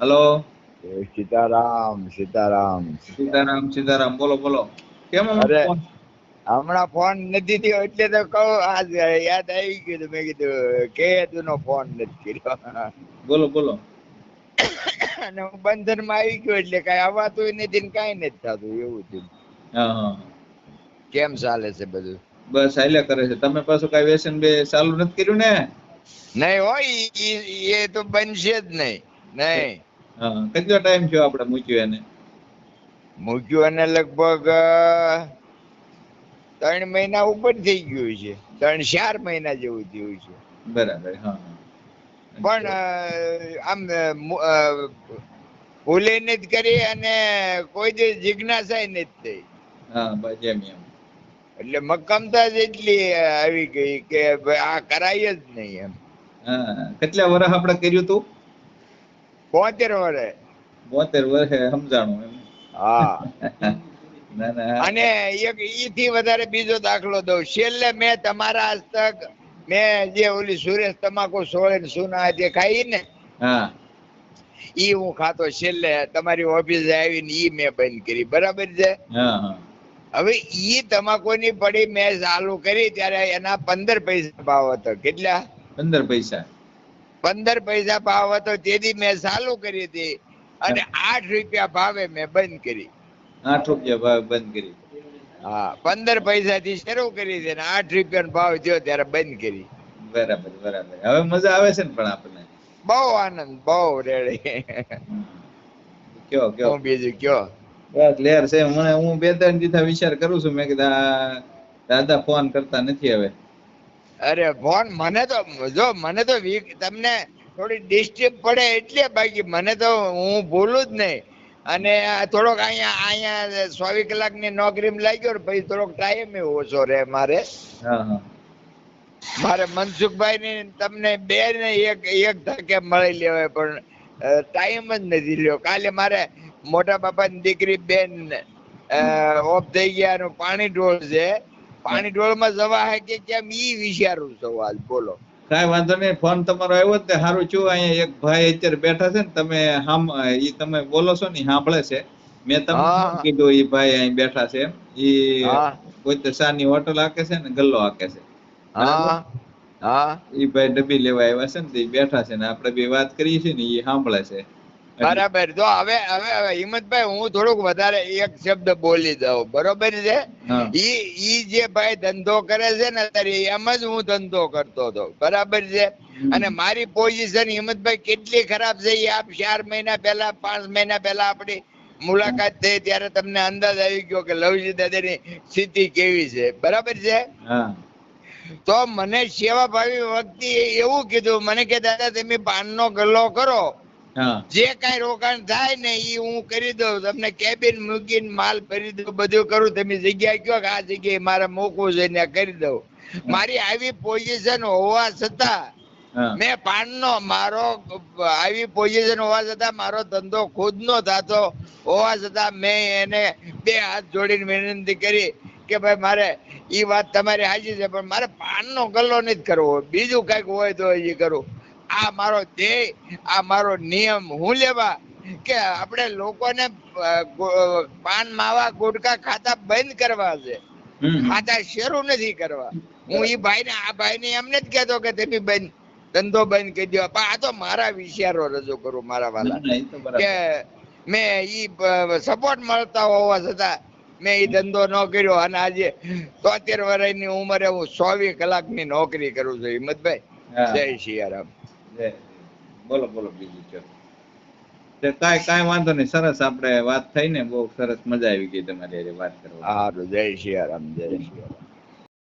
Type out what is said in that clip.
Hello. Sitaram Sitaram. Sitaram Sitaram. બોલો બોલો. કેમ. હમણાં ફોન નથી થયો એટલે તો કહું આજ યાદ આવી ગયું મેં કીધું કે તું નો ફોન નથી કર્યો? બોલો બોલો. અને હું બંધનમાં આવી ગયો એટલે કઈ આવાતું નથી ને કઈ નથી થતું એવું થયું કેમ ચાલે છે બધું? બસ હાલ્યા કરે છે. તમે પાછું કઈ વ્યસન બે ચાલુ નથી કર્યું ને? નહીં હોય એ તો બનશે જ નહીં. નહીં. કેટલો ટાઈમ થયો આપણે મૂક્યું એને? મૂક્યું અને લગભગ ત્રણ મહિના ઉપર થઈ ગયું છે. ત્રણ ચાર મહિના જેવું થયું છે. બરાબર હા. પણ આમ ભૂલે નથી કરી અને કોઈ દિવસ જિજ્ઞાસા નથી થઈ. એટલે મક્કમતા જ એટલી આવી ગઈ કે આ કરાય જ નહીં એમ. હા કેટલા વર્ષ આપણે કર્યું તું? બોતેર વર્ષે બોતેર વર્ષે સમજાણું એમ. હા. ના ના. અને એક ઈ થી વધારે બીજો દાખલો દઉં. છેલ્લે મેં તમારા હસ્તક મેં જે ઓલી સુરેશ તમાકુ સોળે સુના જે ખાઈ ને હા. ઈ હું ખાતો છેલ્લે તમારી ઓફિસે આવીને ઈ મેં બંધ કરી. બરાબર છે? હવે ઈ તમાકુની પડી મેં ચાલુ કરી ત્યારે એના પંદર પૈસા ભાવ હતો. કેટલા? પંદર પૈસા. પંદર પૈસા ભાવ હતો તેથી મેં ચાલુ કરી હતી. અને આઠ રૂપિયા ભાવે મેં બંધ કરી. આઠ રૂપિયા ભાવે બંધ કરી. હા પંદર પૈસા થી શરૂ કરી અને આઠ રૂપિયા ભાવ થયો ત્યારે બંધ કરી. બરાબર બરાબર. હવે મજા આવે છે ને પણ આપણને? બહુ આનંદ બહુ રેડી. કયો કયો? હું બીજું કયો? બસ લેર છે. મને હું બે ત્રણ દીધા વિચાર કરું છું. મેં કીધા દાદા ફોન કરતા નથી હવે. અરે ફોન મને તો જો મને તો વીક તમને થોડી ડિસ્ટર્બ પડે એટલે બાકી મને તો હું ભૂલું જ નહીં. અને થોડોક અહીંયા અહીંયા ચોવીસ કલાકની નોકરીમાં લાગ્યો ને પછી થોડોક ટાઈમ ઓછો રહે મારે. મારે મનસુખભાઈ ની તમને બે ને એક એક ધકે મળી લેવાય પણ ટાઈમ જ નથી લ્યો. કાલે મારે મોટા બાપાની દીકરી બેન ઓફ થઈ ગયા પાણી ઢોળ છે પાણી ડોળમાં જવા હે કે કેમ ઈ વિચારું સવાલ બોલો. કાઈ વાંધો નહીં ફોન તમારો આવ્યો ને સારું છું અહીંયા એક ભાઈ અત્યારે બેઠા છે ને તમે હામ ઈ તમે બોલો છો ને સાંભળે છે. મેં તમને કીધું ઈ ભાઈ અહીં બેઠા છે. ઈ કોઈ તો સાની હોટલ હાકે છે ને ગલ્લો હાકે છે. હા હા. ઈ ભાઈ ડબ્બી લેવા આવ્યા છે ને તો બેઠા છે ને આપણે બે વાત કરીએ છીએ ને ઈ સાંભળે છે. બરાબર. તો હવે હવે હિંમતભાઈ હું થોડુંક વધારે એક શબ્દ બોલી દઉં. બરોબર છે? ઈ ઈ જે ભાઈ ધંધો કરે છે ને અત્યારે એમ જ હું ધંધો કરતો હતો. બરાબર છે? અને મારી પોઝિશન હિંમતભાઈ કેટલી ખરાબ છે એ આપ ચાર મહિના પહેલા પાંચ મહિના પહેલા આપણી મુલાકાત થઈ ત્યારે તમને અંદાજ આવી ગયો કે લવજી દાદાની સ્થિતિ કેવી છે. બરાબર છે? તો મને સેવા ભાવી વખતે એવું કીધું મને કે દાદા તમે પાનનો ગલ્લો કરો. જે કઈ રોકાણ થાય ને એ હું કરી દઉં. તમને કેબિન મૂકીને માલ ભરી દઉં બધું કરું. તમે જગ્યા કયો કે આ જગ્યાએ મારે મૂકવું છે ને કરી દઉં. મારી આવી પોઝિશન હોવા છતાં મેં પાનનો મારો આવી પોઝિશન હોવા છતાં મારો ધંધો ખુદનો થતો હોવા છતાં મેં એને બે હાથ જોડીને વિનંતી કરી કે ભાઈ મારે ઈ વાત તમારી હાજી છે પણ મારે પાનનો ગલ્લો નથી કરવો બીજું કંઈક હોય તો એ કરું. આ મારો ધ્યેય આ મારો નિયમ હું લેવા? કે આપણે લોકોને પાન માવા ગુટકા ખાતા બંધ કરવા છે. ખાતા શરૂ નથી કરવા. હું ઈ ભાઈને આ ભાઈને એમને જ કહેતો કે તમે બંધ ધંધો બંધ કરી દો. પણ આ તો મારા વિચારો રજૂ કરું મારા વાલા. કે મેં ઈ સપોર્ટ મળતા હોવા છતાં મેં એ ધંધો ન કર્યો. અને આજે તોતેર વર્ષની ઉંમરે હું ચોવીસ કલાકની નોકરી કરું છું હિંમતભાઈ. જય સિયારામ જય. બોલો બોલો બીજું ચલો કાંઈ કાંઈ વાંધો નહીં, સરસ આપણે વાત થઈ ને, બહુ સરસ મજા આવી ગઈ તમારી વાત કરવા. સારું, જય સિયારામ જય સિયારામ